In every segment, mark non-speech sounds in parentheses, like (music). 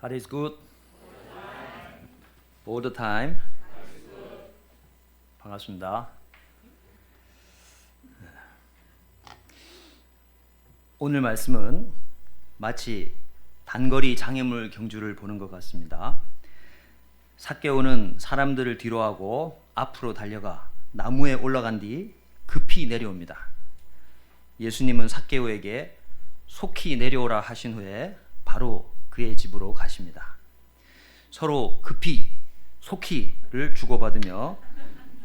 God is good. All the time. 반갑습니다. 오늘 말씀은 마치 단거리 장애물 경주를 보는 것 같습니다. 삭개오는 사람들을 뒤로하고 앞으로 달려가 나무에 올라간 뒤 급히 내려옵니다. 예수님은 삭개오에게 속히 내려오라 하신 후에 바로 그의 집으로 가십니다. 서로 급히 속히를 주고받으며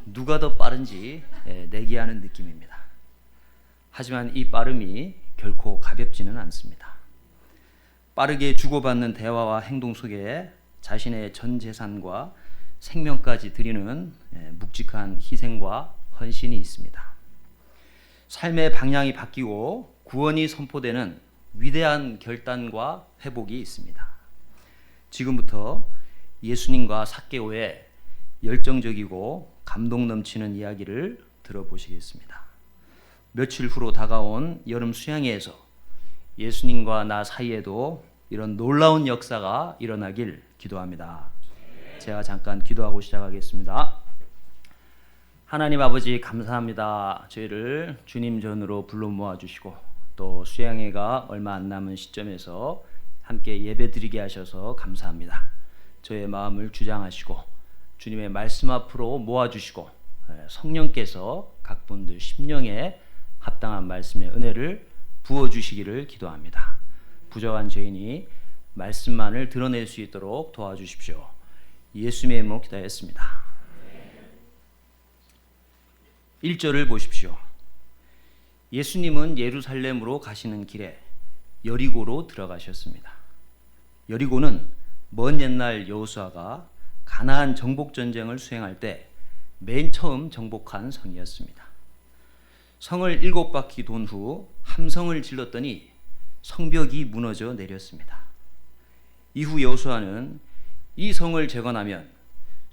누가 더 빠른지 예, 내기하는 느낌입니다. 하지만 이 빠름이 결코 가볍지는 않습니다. 빠르게 주고받는 대화와 행동 속에 자신의 전 재산과 생명까지 드리는 예, 묵직한 희생과 헌신이 있습니다. 삶의 방향이 바뀌고 구원이 선포되는 위대한 결단과 회복이 있습니다. 지금부터 예수님과 삭개오의 열정적이고 감동 넘치는 이야기를 들어보시겠습니다. 며칠 후로 다가온 여름 수양회에서 예수님과 나 사이에도 이런 놀라운 역사가 일어나길 기도합니다. 제가 잠깐 기도하고 시작하겠습니다. 하나님 아버지 감사합니다. 저희를 주님 전으로 불러 모아 주시고 또 수양회가 얼마 안 남은 시점에서 함께 예배드리게 하셔서 감사합니다. 저의 마음을 주장하시고 주님의 말씀 앞으로 모아 주시고 예, 성령께서 각 분들 심령에 합당한 말씀의 은혜를 부어 주시기를 기도합니다. 부족한 죄인이 말씀만을 드러낼 수 있도록 도와주십시오. 예수님의 이름으로 기도했습니다. 1절을 보십시오. 예수님은 예루살렘으로 가시는 길에 여리고로 들어가셨습니다. 여리고는 먼 옛날 여호수아가 가나안 정복 전쟁을 수행할 때 맨 처음 정복한 성이었습니다. 성을 일곱 바퀴 돈 후 함성을 질렀더니 성벽이 무너져 내렸습니다. 이후 여호수아는 이 성을 재건하면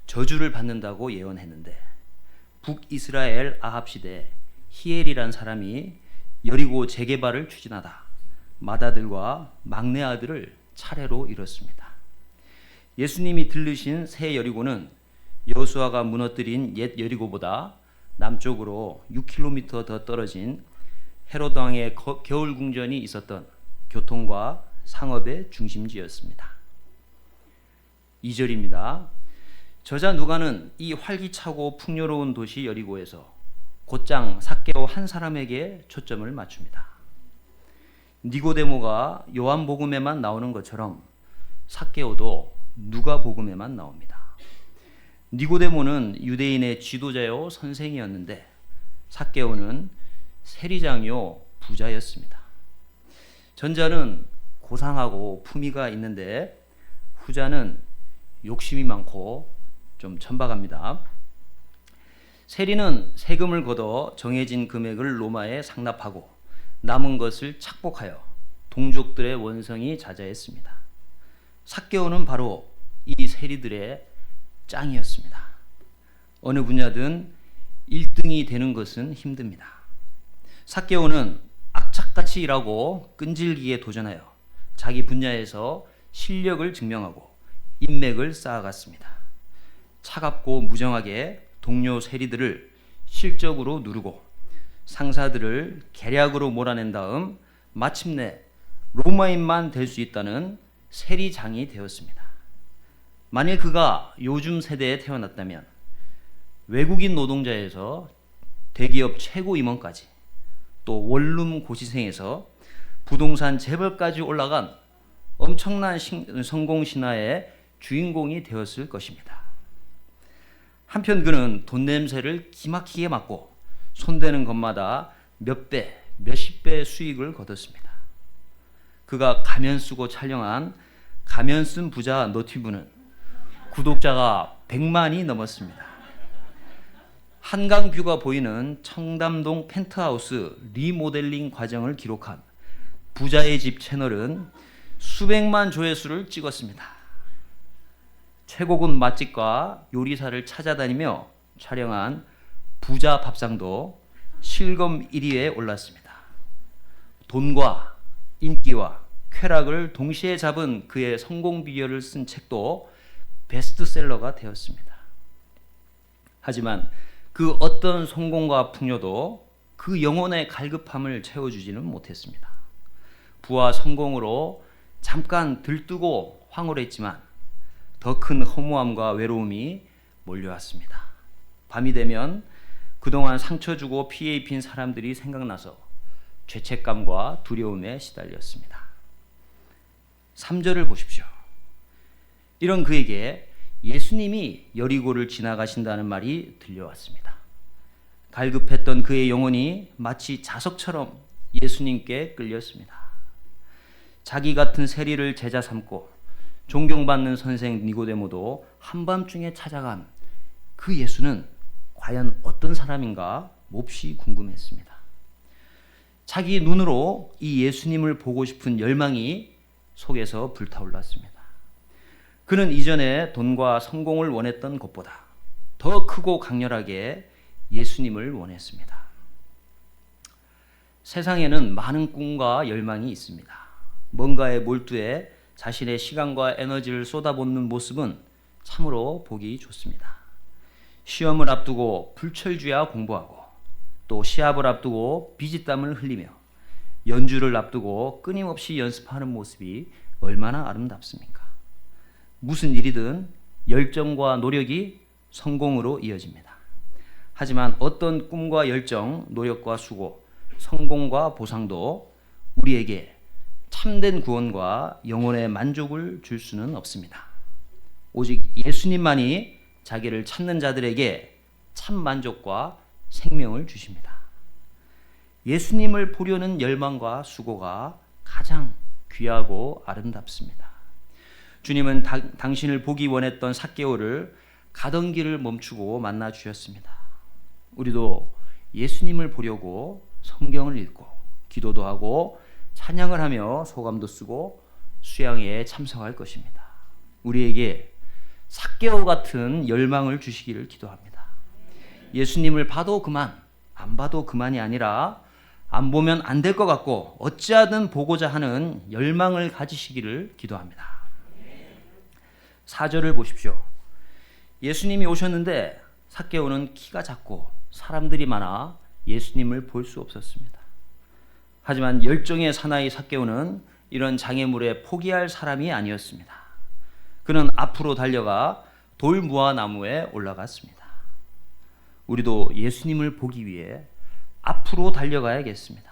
저주를 받는다고 예언했는데 북이스라엘 아합 시대 히엘이란 사람이 여리고 재개발을 추진하다 마다들과 막내 아들을 차례로 잃었습니다. 예수님이 들르신 새 여리고는 여호수아가 무너뜨린 옛 여리고보다 남쪽으로 6km 더 떨어진 헤롯 왕의 겨울 궁전이 있었던 교통과 상업의 중심지였습니다. 2절입니다. 저자 누가는 이 활기차고 풍요로운 도시 여리고에서 곧장 삭개오 한 사람에게 초점을 맞춥니다. 니고데모가 요한복음에만 나오는 것처럼 삭개오도 누가복음에만 나옵니다. 니고데모는 유대인의 지도자요 선생이었는데 삭개오는 세리장요 부자였습니다. 전자는 고상하고 품위가 있는데 후자는 욕심이 많고 좀 천박합니다. 세리는 세금을 걷어 정해진 금액을 로마에 상납하고 남은 것을 착복하여 동족들의 원성이 자자했습니다. 삭개오는 바로 이 세리들의 짱이었습니다. 어느 분야든 1등이 되는 것은 힘듭니다. 삭개오는 악착같이 일하고 끈질기게 도전하여 자기 분야에서 실력을 증명하고 인맥을 쌓아갔습니다. 차갑고 무정하게 동료 세리들을 실적으로 누르고 상사들을 계략으로 몰아낸 다음 마침내 로마인만 될 수 있다는 세리장이 되었습니다. 만일 그가 요즘 세대에 태어났다면 외국인 노동자에서 대기업 최고 임원까지 또 원룸 고시생에서 부동산 재벌까지 올라간 엄청난 성공 신화의 주인공이 되었을 것입니다. 한편 그는 돈 냄새를 기막히게 맡고 손대는 것마다 몇 배, 몇십 배 수익을 거뒀습니다. 그가 가면 쓰고 촬영한 가면 쓴 부자 너튜브는 구독자가 100만이 넘었습니다. 한강 뷰가 보이는 청담동 펜트하우스 리모델링 과정을 기록한 부자의 집 채널은 수백만 조회수를 찍었습니다. 최고급 맛집과 요리사를 찾아다니며 촬영한 부자 밥상도 실검 1위에 올랐습니다. 돈과 인기와 쾌락을 동시에 잡은 그의 성공 비결을 쓴 책도 베스트셀러가 되었습니다. 하지만 그 어떤 성공과 풍요도 그 영혼의 갈급함을 채워주지는 못했습니다. 부와 성공으로 잠깐 들뜨고 황홀했지만 더 큰 허무함과 외로움이 몰려왔습니다. 밤이 되면 그동안 상처 주고 피해 입힌 사람들이 생각나서 죄책감과 두려움에 시달렸습니다. 3절을 보십시오. 이런 그에게 예수님이 여리고를 지나가신다는 말이 들려왔습니다. 갈급했던 그의 영혼이 마치 자석처럼 예수님께 끌렸습니다. 자기 같은 세리를 제자 삼고 존경받는 선생 니고데모도 한밤중에 찾아간 그 예수는 과연 어떤 사람인가 몹시 궁금했습니다. 자기 눈으로 이 예수님을 보고 싶은 열망이 속에서 불타올랐습니다. 그는 이전에 돈과 성공을 원했던 것보다 더 크고 강렬하게 예수님을 원했습니다. 세상에는 많은 꿈과 열망이 있습니다. 뭔가에 몰두해 자신의 시간과 에너지를 쏟아붓는 모습은 참으로 보기 좋습니다. 시험을 앞두고 불철주야 공부하고 또 시합을 앞두고 비지땀을 흘리며 연주를 앞두고 끊임없이 연습하는 모습이 얼마나 아름답습니까? 무슨 일이든 열정과 노력이 성공으로 이어집니다. 하지만 어떤 꿈과 열정, 노력과 수고, 성공과 보상도 우리에게 참된 구원과 영혼의 만족을 줄 수는 없습니다. 오직 예수님만이 자기를 찾는 자들에게 참 만족과 생명을 주십니다. 예수님을 보려는 열망과 수고가 가장 귀하고 아름답습니다. 주님은 다, 당신을 보기 원했던 사개오를 가던 길을 멈추고 만나 주셨습니다. 우리도 예수님을 보려고 성경을 읽고 기도도 하고 찬양을 하며 소감도 쓰고 수양회에 참석할 것입니다. 우리에게 사개오 같은 열망을 주시기를 기도합니다. 예수님을 봐도 그만, 안 봐도 그만이 아니라 안 보면 안 될 것 같고 어찌하든 보고자 하는 열망을 가지시기를 기도합니다. 4절을 보십시오. 예수님이 오셨는데 사개오는 키가 작고 사람들이 많아 예수님을 볼 수 없었습니다. 하지만 열정의 사나이 사개오는 이런 장애물에 포기할 사람이 아니었습니다. 그는 앞으로 달려가 돌무화 나무에 올라갔습니다. 우리도 예수님을 보기 위해 앞으로 달려가야겠습니다.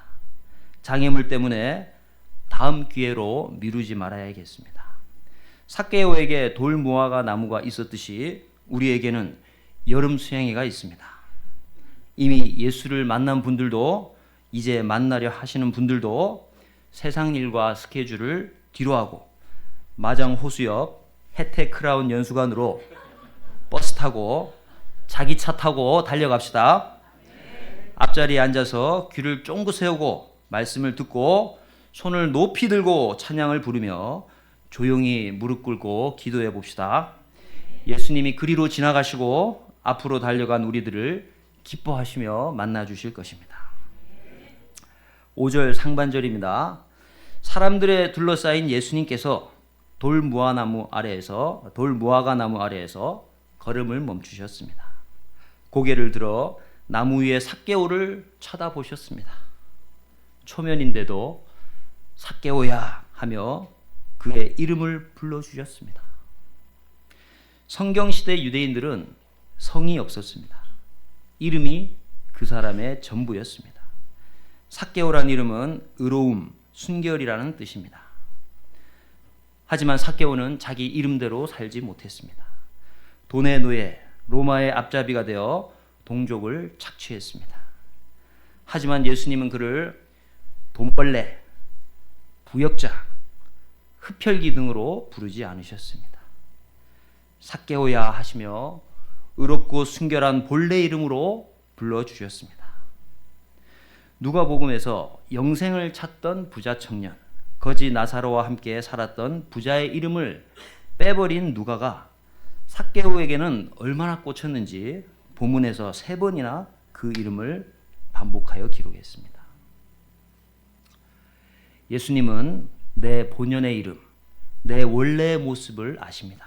장애물 때문에 다음 기회로 미루지 말아야겠습니다. 사케오에게 돌무화과 나무가 있었듯이 우리에게는 여름 수양회가 있습니다. 이미 예수를 만난 분들도 이제 만나려 하시는 분들도 세상 일과 스케줄을 뒤로하고 마장 호수역 혜택 크라운 연수관으로 버스 타고 자기 차 타고 달려갑시다. 앞자리에 앉아서 귀를 쫑긋 세우고 말씀을 듣고 손을 높이 들고 찬양을 부르며 조용히 무릎 꿇고 기도해 봅시다. 예수님이 그리로 지나가시고 앞으로 달려간 우리들을 기뻐하시며 만나 주실 것입니다. 5절 상반절입니다. 사람들의 둘러싸인 예수님께서 돌 무화나무 아래에서 돌 무화과 나무 아래에서 걸음을 멈추셨습니다. 고개를 들어 나무 위에 삭개오를 쳐다보셨습니다. 초면인데도 삭개오야 하며 그의 이름을 불러주셨습니다. 성경 시대 유대인들은 성이 없었습니다. 이름이 그 사람의 전부였습니다. 삭개오란 이름은 의로움, 순결이라는 뜻입니다. 하지만 삭개오는 자기 이름대로 살지 못했습니다. 돈의 노예, 로마의 앞잡이가 되어 동족을 착취했습니다. 하지만 예수님은 그를 돈벌레, 부역자, 흡혈귀 등으로 부르지 않으셨습니다. 삭개오야 하시며 의롭고 순결한 본래 이름으로 불러 주셨습니다. 누가복음에서 영생을 찾던 부자 청년, 거지 나사로와 함께 살았던 부자의 이름을 빼버린 누가가 삭개오에게는 얼마나 꽂혔는지 본문에서 세 번이나 그 이름을 반복하여 기록했습니다. 예수님은 내 본연의 이름, 내 원래의 모습을 아십니다.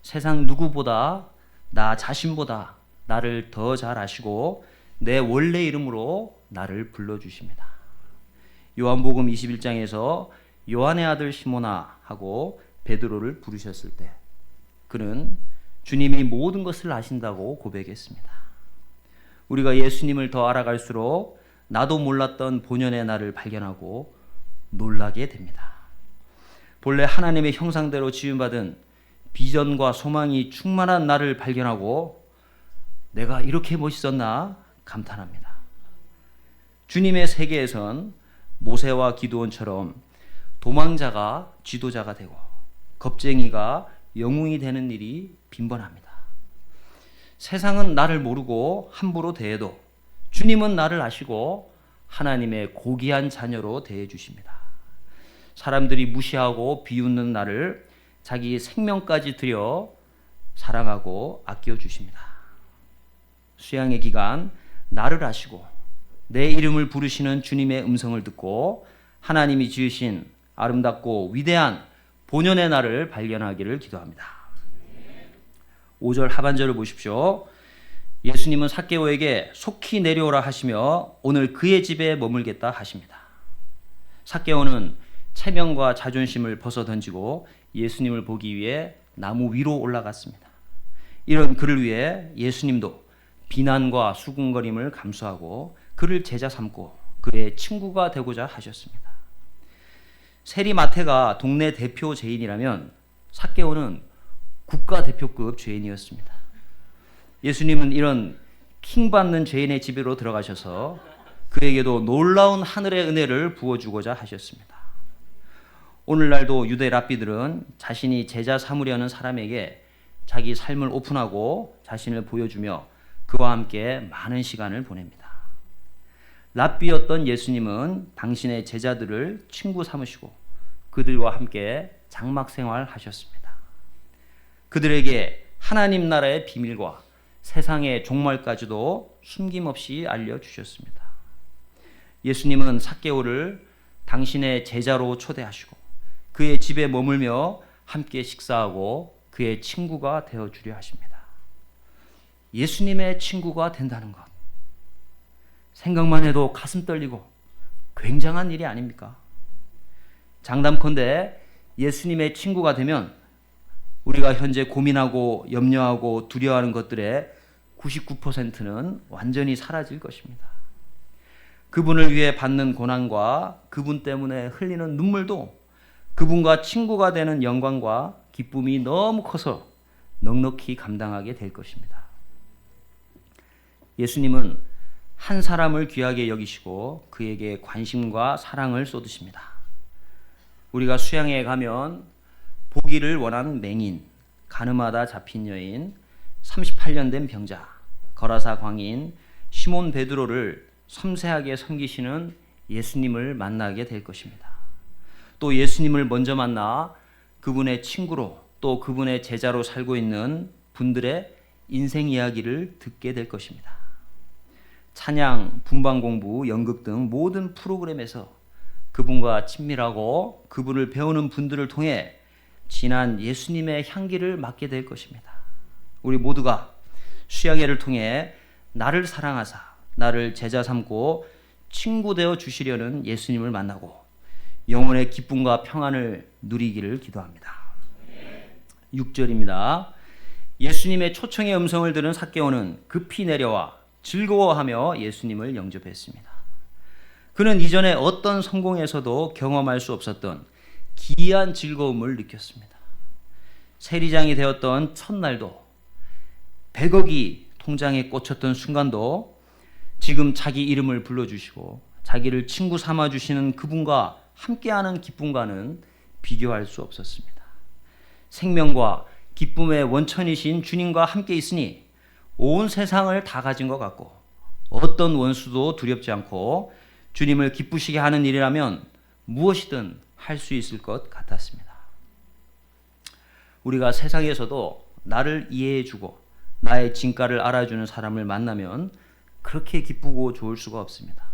세상 누구보다 나 자신보다 나를 더 잘 아시고 내 원래 이름으로 나를 불러 주십니다. 요한복음 21장에서 요한의 아들 시모나 하고 베드로를 부르셨을 때 그는 주님이 모든 것을 아신다고 고백했습니다. 우리가 예수님을 더 알아갈수록 나도 몰랐던 본연의 나를 발견하고 놀라게 됩니다. 본래 하나님의 형상대로 지음받은 비전과 소망이 충만한 나를 발견하고 내가 이렇게 멋있었나 감탄합니다. 주님의 세계에선 모세와 기도원처럼 도망자가 지도자가 되고 겁쟁이가 영웅이 되는 일이 빈번합니다. 세상은 나를 모르고 함부로 대해도 주님은 나를 아시고 하나님의 고귀한 자녀로 대해 주십니다. 사람들이 무시하고 비웃는 나를 자기 생명까지 들여 사랑하고 아껴 주십니다. 수양의 기간 나를 아시고 내 이름을 부르시는 주님의 음성을 듣고 하나님이 지으신 아름답고 위대한 본연의 나를 발견하기를 기도합니다. 5절 하반절을 보십시오. 예수님은 사케오에게 속히 내려오라 하시며 오늘 그의 집에 머물겠다 하십니다. 사케오는 체면과 자존심을 벗어 던지고 예수님을 보기 위해 나무 위로 올라갔습니다. 이런 그를 위해 예수님도 비난과 수군거림을 감수하고 그를 제자 삼고 그의 친구가 되고자 하셨습니다. 세리 마태가 동네 대표 죄인이라면 사케오는 국가 대표급 죄인이었습니다. 예수님은 이런 킹 받는 죄인의 집으로 들어가셔서 그에게도 놀라운 하늘의 은혜를 부어주고자 하셨습니다. 오늘날도 유대 랍비들은 자신이 제자 삼으려는 사람에게 자기 삶을 오픈하고 자신을 보여주며 그와 함께 많은 시간을 보냅니다. 랍비였던 예수님은 당신의 제자들을 친구 삼으시고 그들과 함께 장막 생활 하셨습니다. 그들에게 하나님 나라의 비밀과 세상의 종말까지도 숨김없이 알려주셨습니다. 예수님은 사개오를 당신의 제자로 초대하시고 그의 집에 머물며 함께 식사하고 그의 친구가 되어 주려 하십니다. 예수님의 친구가 된다는 것. 생각만 해도 가슴 떨리고 굉장한 일이 아닙니까? 장담컨대 예수님의 친구가 되면 우리가 현재 고민하고 염려하고 두려워하는 것들의 99%는 완전히 사라질 것입니다. 그분을 위해 받는 고난과 그분 때문에 흘리는 눈물도 그분과 친구가 되는 영광과 기쁨이 너무 커서 넉넉히 감당하게 될 것입니다. 예수님은 한 사람을 귀하게 여기시고 그에게 관심과 사랑을 쏟으십니다. 우리가 수양에 가면 보기를 원하는 맹인, 가늠하다 잡힌 여인, 38년 된 병자, 거라사 광인, 시몬 베드로를 섬세하게 섬기시는 예수님을 만나게 될 것입니다. 또 예수님을 먼저 만나 그분의 친구로 또 그분의 제자로 살고 있는 분들의 인생 이야기를 듣게 될 것입니다. 찬양, 분방 공부, 연극 등 모든 프로그램에서 그분과 친밀하고 그분을 배우는 분들을 통해 진한 예수님의 향기를 맡게 될 것입니다. 우리 모두가 수양회를 통해 나를 사랑하사 나를 제자 삼고 친구 되어 주시려는 예수님을 만나고 영혼의 기쁨과 평안을 누리기를 기도합니다. 6절입니다. 예수님의 초청의 음성을 들은 사개오는 급히 내려와 즐거워하며 예수님을 영접했습니다. 그는 이전에 어떤 성공에서도 경험할 수 없었던 기이한 즐거움을 느꼈습니다. 세리장이 되었던 첫날도 100억이 통장에 꽂혔던 순간도 지금 자기 이름을 불러주시고 자기를 친구 삼아 주시는 그분과 함께하는 기쁨과는 비교할 수 없었습니다. 생명과 기쁨의 원천이신 주님과 함께 있으니 온 세상을 다 가진 것 같고 어떤 원수도 두렵지 않고 주님을 기쁘시게 하는 일이라면 무엇이든 할 수 있을 것 같았습니다. 우리가 세상에서도 나를 이해해주고 나의 진가를 알아주는 사람을 만나면 그렇게 기쁘고 좋을 수가 없습니다.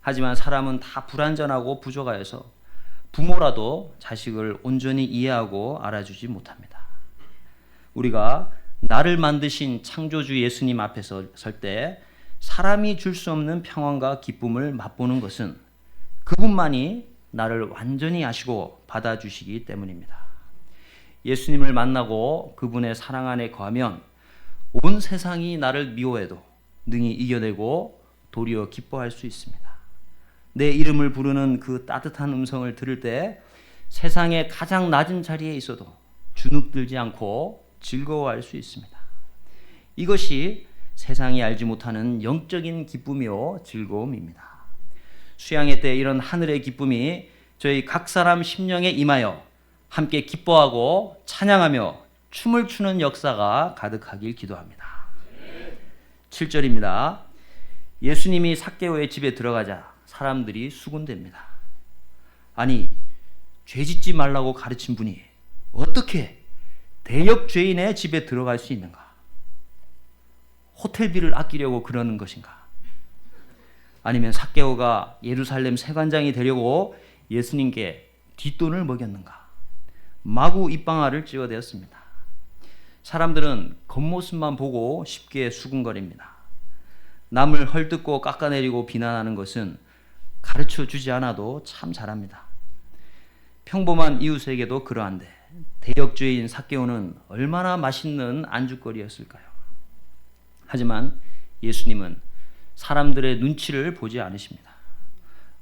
하지만 사람은 다 불완전하고 부족하여서 부모라도 자식을 온전히 이해하고 알아주지 못합니다. 우리가 나를 만드신 창조주 예수님 앞에서 설 때 사람이 줄 수 없는 평안과 기쁨을 맛보는 것은 그분만이 나를 완전히 아시고 받아주시기 때문입니다. 예수님을 만나고 그분의 사랑 안에 거하면 온 세상이 나를 미워해도 능히 이겨내고 도리어 기뻐할 수 있습니다. 내 이름을 부르는 그 따뜻한 음성을 들을 때 세상의 가장 낮은 자리에 있어도 주눅들지 않고 즐거워할 수 있습니다. 이것이 세상이 알지 못하는 영적인 기쁨이요 즐거움입니다. 수양회 때 이런 하늘의 기쁨이 저희 각 사람 심령에 임하여 함께 기뻐하고 찬양하며 춤을 추는 역사가 가득하길 기도합니다. 7절입니다. 예수님이 삭개오의 집에 들어가자 사람들이 수군댑니다. 아니 죄 짓지 말라고 가르친 분이 어떻게 대역 죄인의 집에 들어갈 수 있는가? 호텔비를 아끼려고 그러는 것인가? 아니면 삭개오가 예루살렘 세관장이 되려고 예수님께 뒷돈을 먹였는가? 마구 입방아를 찍어대었습니다. 사람들은 겉모습만 보고 쉽게 수군거립니다. 남을 헐뜯고 깎아내리고 비난하는 것은 가르쳐 주지 않아도 참 잘합니다. 평범한 이웃에게도 그러한데 대역죄인 삭개오는 얼마나 맛있는 안주거리였을까요? 하지만 예수님은 사람들의 눈치를 보지 않으십니다.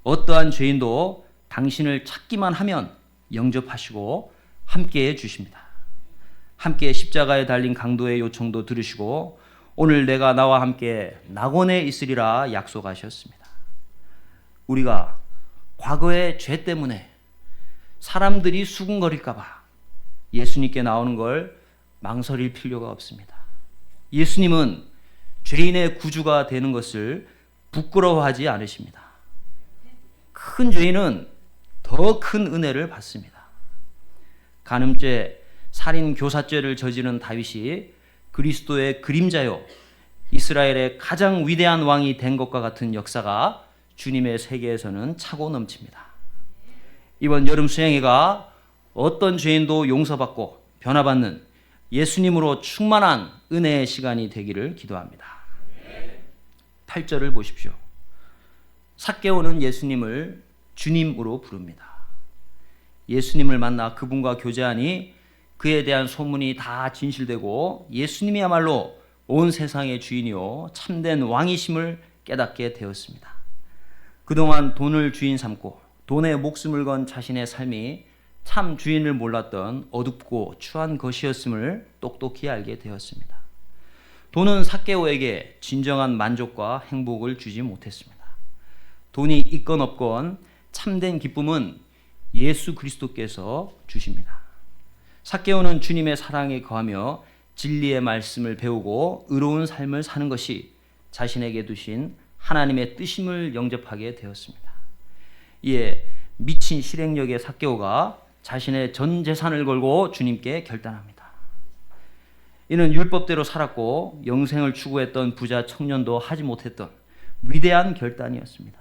어떠한 죄인도 당신을 찾기만 하면 영접하시고 함께 해 주십니다. 함께 십자가에 달린 강도의 요청도 들으시고 오늘 내가 나와 함께 낙원에 있으리라 약속하셨습니다. 우리가 과거의 죄 때문에 사람들이 수군거릴까봐 예수님께 나오는 걸 망설일 필요가 없습니다. 예수님은 죄인의 구주가 되는 것을 부끄러워하지 않으십니다. 큰 죄인은 더 큰 은혜를 받습니다. 간음죄, 살인 교사죄를 저지른 다윗이 그리스도의 그림자요 이스라엘의 가장 위대한 왕이 된 것과 같은 역사가 주님의 세계에서는 차고 넘칩니다. 이번 여름 수행회가 어떤 죄인도 용서받고 변화받는 예수님으로 충만한 은혜의 시간이 되기를 기도합니다. 8절을 보십시오. 삭개오는 예수님을 주님으로 부릅니다. 예수님을 만나 그분과 교제하니 그에 대한 소문이 다 진실되고 예수님이야말로 온 세상의 주인이요 참된 왕이심을 깨닫게 되었습니다. 그동안 돈을 주인 삼고 돈에 목숨을 건 자신의 삶이 참 주인을 몰랐던 어둡고 추한 것이었음을 똑똑히 알게 되었습니다. 돈은 사케오에게 진정한 만족과 행복을 주지 못했습니다. 돈이 있건 없건 참된 기쁨은 예수 그리스도께서 주십니다. 사케오는 주님의 사랑에 거하며 진리의 말씀을 배우고 의로운 삶을 사는 것이 자신에게 두신 하나님의 뜻임을 영접하게 되었습니다. 이에 미친 실행력의 사케오가 자신의 전 재산을 걸고 주님께 결단합니다. 이는 율법대로 살았고 영생을 추구했던 부자 청년도 하지 못했던 위대한 결단이었습니다.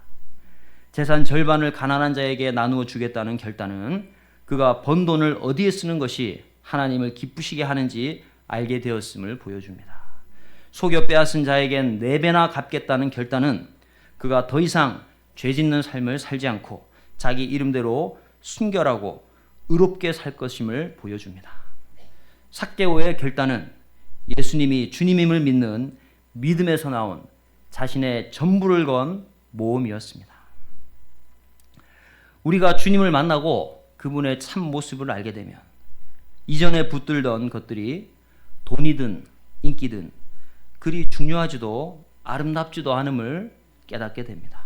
재산 절반을 가난한 자에게 나누어 주겠다는 결단은 그가 번 돈을 어디에 쓰는 것이 하나님을 기쁘시게 하는지 알게 되었음을 보여줍니다. 속여 빼앗은 자에겐 네 배나 갚겠다는 결단은 그가 더 이상 죄 짓는 삶을 살지 않고 자기 이름대로 순결하고 의롭게 살 것임을 보여줍니다. 삭개오의 결단은 예수님이 주님임을 믿는 믿음에서 나온 자신의 전부를 건 모험이었습니다. 우리가 주님을 만나고 그분의 참 모습을 알게 되면 이전에 붙들던 것들이 돈이든 인기든 그리 중요하지도 아름답지도 않음을 깨닫게 됩니다.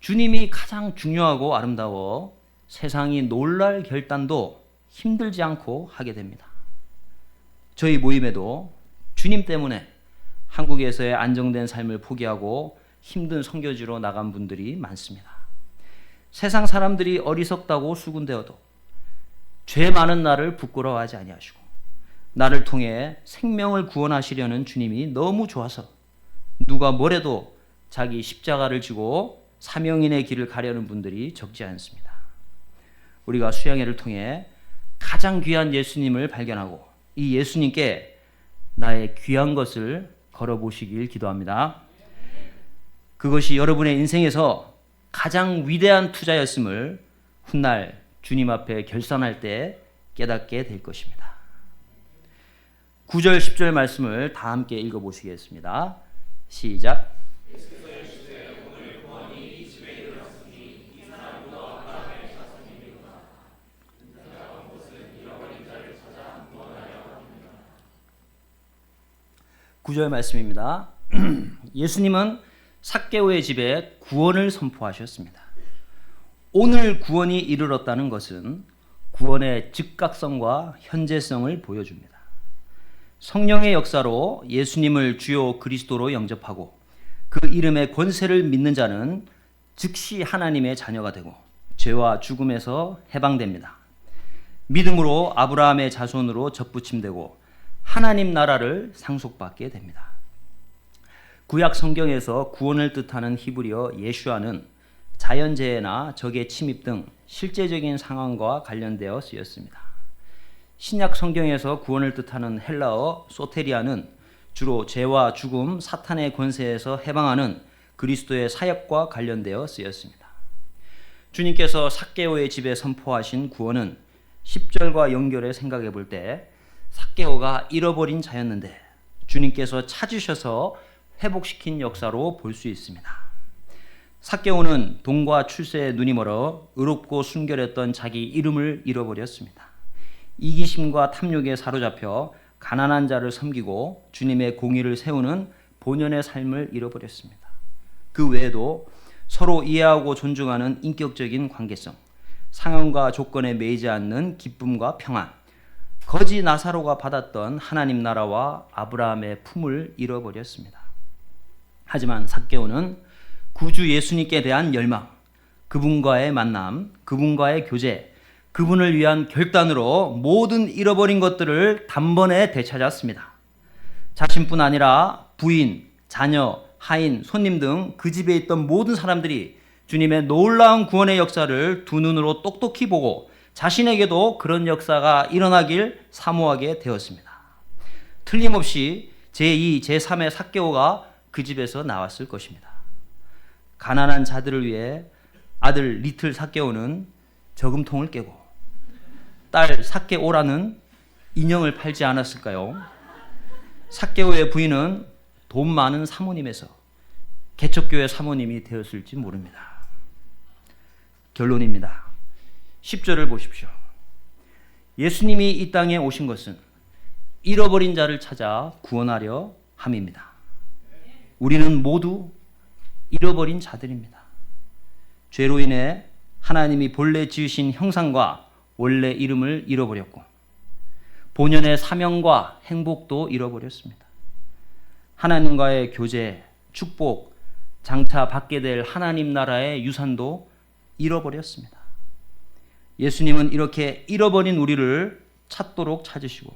주님이 가장 중요하고 아름다워 세상이 놀랄 결단도 힘들지 않고 하게 됩니다. 저희 모임에도 주님 때문에 한국에서의 안정된 삶을 포기하고 힘든 선교지로 나간 분들이 많습니다. 세상 사람들이 어리석다고 수군되어도 죄 많은 나를 부끄러워하지 아니하시고 나를 통해 생명을 구원하시려는 주님이 너무 좋아서 누가 뭐래도 자기 십자가를 지고 사명인의 길을 가려는 분들이 적지 않습니다. 우리가 수양회를 통해 가장 귀한 예수님을 발견하고 이 예수님께 나의 귀한 것을 걸어보시길 기도합니다. 그것이 여러분의 인생에서 가장 위대한 투자였음을 훗날 주님 앞에 결산할 때 깨닫게 될 것입니다. 9절 10절 말씀을 다 함께 읽어 보시겠습니다. 시작. 구절 말씀입니다. (clears throat) 예수님은 삭개오의 집에 구원을 선포하셨습니다. 오늘 구원이 이르렀다는 것은 구원의 즉각성과 현재성을 보여줍니다. 성령의 역사로 예수님을 주요 그리스도로 영접하고 그 이름의 권세를 믿는 자는 즉시 하나님의 자녀가 되고 죄와 죽음에서 해방됩니다. 믿음으로 아브라함의 자손으로 접붙임되고 하나님 나라를 상속받게 됩니다. 구약 성경에서 구원을 뜻하는 히브리어 예슈아는 자연재해나 적의 침입 등 실제적인 상황과 관련되어 쓰였습니다. 신약 성경에서 구원을 뜻하는 헬라어 소테리아는 주로 죄와 죽음, 사탄의 권세에서 해방하는 그리스도의 사역과 관련되어 쓰였습니다. 주님께서 삭개오의 집에 선포하신 구원은 10절과 연결해 생각해 볼 때 삭개오가 잃어버린 자였는데 주님께서 찾으셔서 회복시킨 역사로 볼 수 있습니다. 삭개오는 돈과 출세에 눈이 멀어 의롭고 순결했던 자기 이름을 잃어버렸습니다. 이기심과 탐욕에 사로잡혀 가난한 자를 섬기고 주님의 공의를 세우는 본연의 삶을 잃어버렸습니다. 그 외에도 서로 이해하고 존중하는 인격적인 관계성, 상황과 조건에 매이지 않는 기쁨과 평안, 거지 나사로가 받았던 하나님 나라와 아브라함의 품을 잃어버렸습니다. 하지만 삭개오는 구주 예수님께 대한 열망, 그분과의 만남, 그분과의 교제, 그분을 위한 결단으로 모든 잃어버린 것들을 단번에 되찾았습니다. 자신뿐 아니라 부인, 자녀, 하인, 손님 등 그 집에 있던 모든 사람들이 주님의 놀라운 구원의 역사를 두 눈으로 똑똑히 보고 자신에게도 그런 역사가 일어나길 사모하게 되었습니다. 틀림없이 제2, 제3의 사개오가 그 집에서 나왔을 것입니다. 가난한 자들을 위해 아들 리틀 사개오는 저금통을 깨고 딸 사개오라는 인형을 팔지 않았을까요? 사개오의 부인은 돈 많은 사모님에서 개척교회 사모님이 되었을지 모릅니다. 결론입니다. 10절을 보십시오. 예수님이 이 땅에 오신 것은 잃어버린 자를 찾아 구원하려 함입니다. 우리는 모두 잃어버린 자들입니다. 죄로 인해 하나님이 본래 지으신 형상과 원래 이름을 잃어버렸고 본연의 사명과 행복도 잃어버렸습니다. 하나님과의 교제, 축복, 장차 받게 될 하나님 나라의 유산도 잃어버렸습니다. 예수님은 이렇게 잃어버린 우리를 찾도록 찾으시고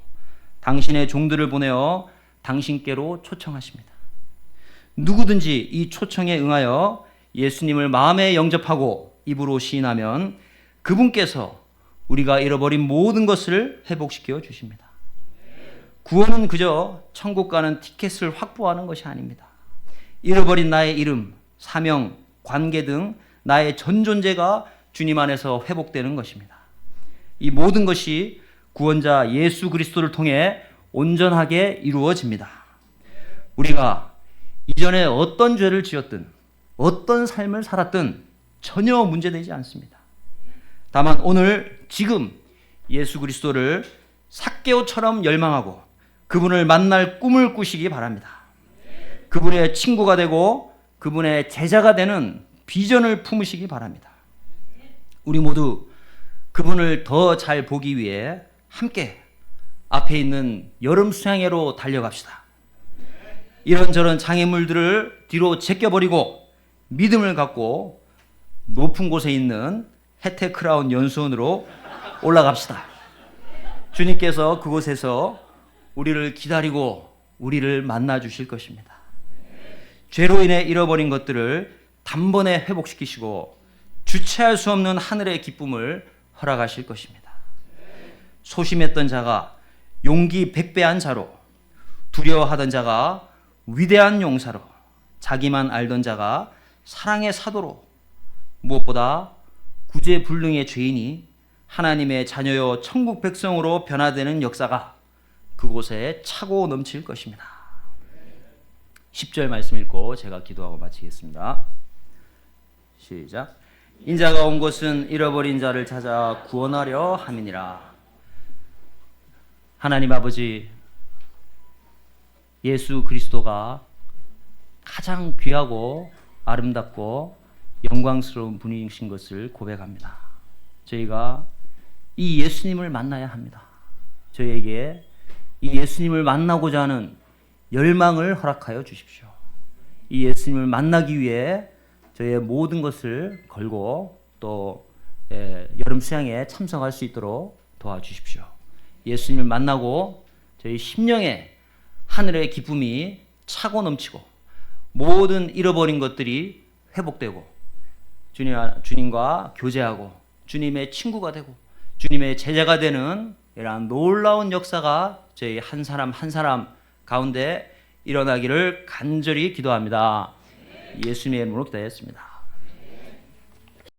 당신의 종들을 보내어 당신께로 초청하십니다. 누구든지 이 초청에 응하여 예수님을 마음에 영접하고 입으로 시인하면 그분께서 우리가 잃어버린 모든 것을 회복시켜 주십니다. 구원은 그저 천국 가는 티켓을 확보하는 것이 아닙니다. 잃어버린 나의 이름, 사명, 관계 등 나의 전 존재가 주님 안에서 회복되는 것입니다. 이 모든 것이 구원자 예수 그리스도를 통해 온전하게 이루어집니다. 우리가 이전에 어떤 죄를 지었든 어떤 삶을 살았든 전혀 문제되지 않습니다. 다만 오늘 지금 예수 그리스도를 삭개오처럼 열망하고 그분을 만날 꿈을 꾸시기 바랍니다. 그분의 친구가 되고 그분의 제자가 되는 비전을 품으시기 바랍니다. 우리 모두 그분을 더 잘 보기 위해 함께 앞에 있는 여름 수양회로 달려갑시다. 이런저런 장애물들을 뒤로 제껴버리고 믿음을 갖고 높은 곳에 있는 혜택 크라운 연수원으로 올라갑시다. 주님께서 그곳에서 우리를 기다리고 우리를 만나 주실 것입니다. 죄로 인해 잃어버린 것들을 단번에 회복시키시고 주체할 수 없는 하늘의 기쁨을 허락하실 것입니다. 소심했던 자가 용기 백배한 자로 두려워하던 자가 위대한 용사로 자기만 알던 자가 사랑의 사도로 무엇보다 구제불능의 죄인이 하나님의 자녀요 천국 백성으로 변화되는 역사가 그곳에 차고 넘칠 것입니다. 10절 말씀 읽고 제가 기도하고 마치겠습니다. 시작. 인자가 온 것은 잃어버린 자를 찾아 구원하려 함이니라. 하나님 아버지 예수 그리스도가 가장 귀하고 아름답고 영광스러운 분이신 것을 고백합니다. 저희가 이 예수님을 만나야 합니다. 저희에게 이 예수님을 만나고자 하는 열망을 허락하여 주십시오. 이 예수님을 만나기 위해 저희의 모든 것을 걸고 또 예, 여름 수양에 참석할 수 있도록 도와주십시오. 예수님을 만나고 저희 심령에 하늘의 기쁨이 차고 넘치고 모든 잃어버린 것들이 회복되고 주님, 주님과 교제하고 주님의 친구가 되고 주님의 제자가 되는 이러한 놀라운 역사가 저희 한 사람 한 사람 가운데 일어나기를 간절히 기도합니다. 예수님의 이름으로 기도했습니다.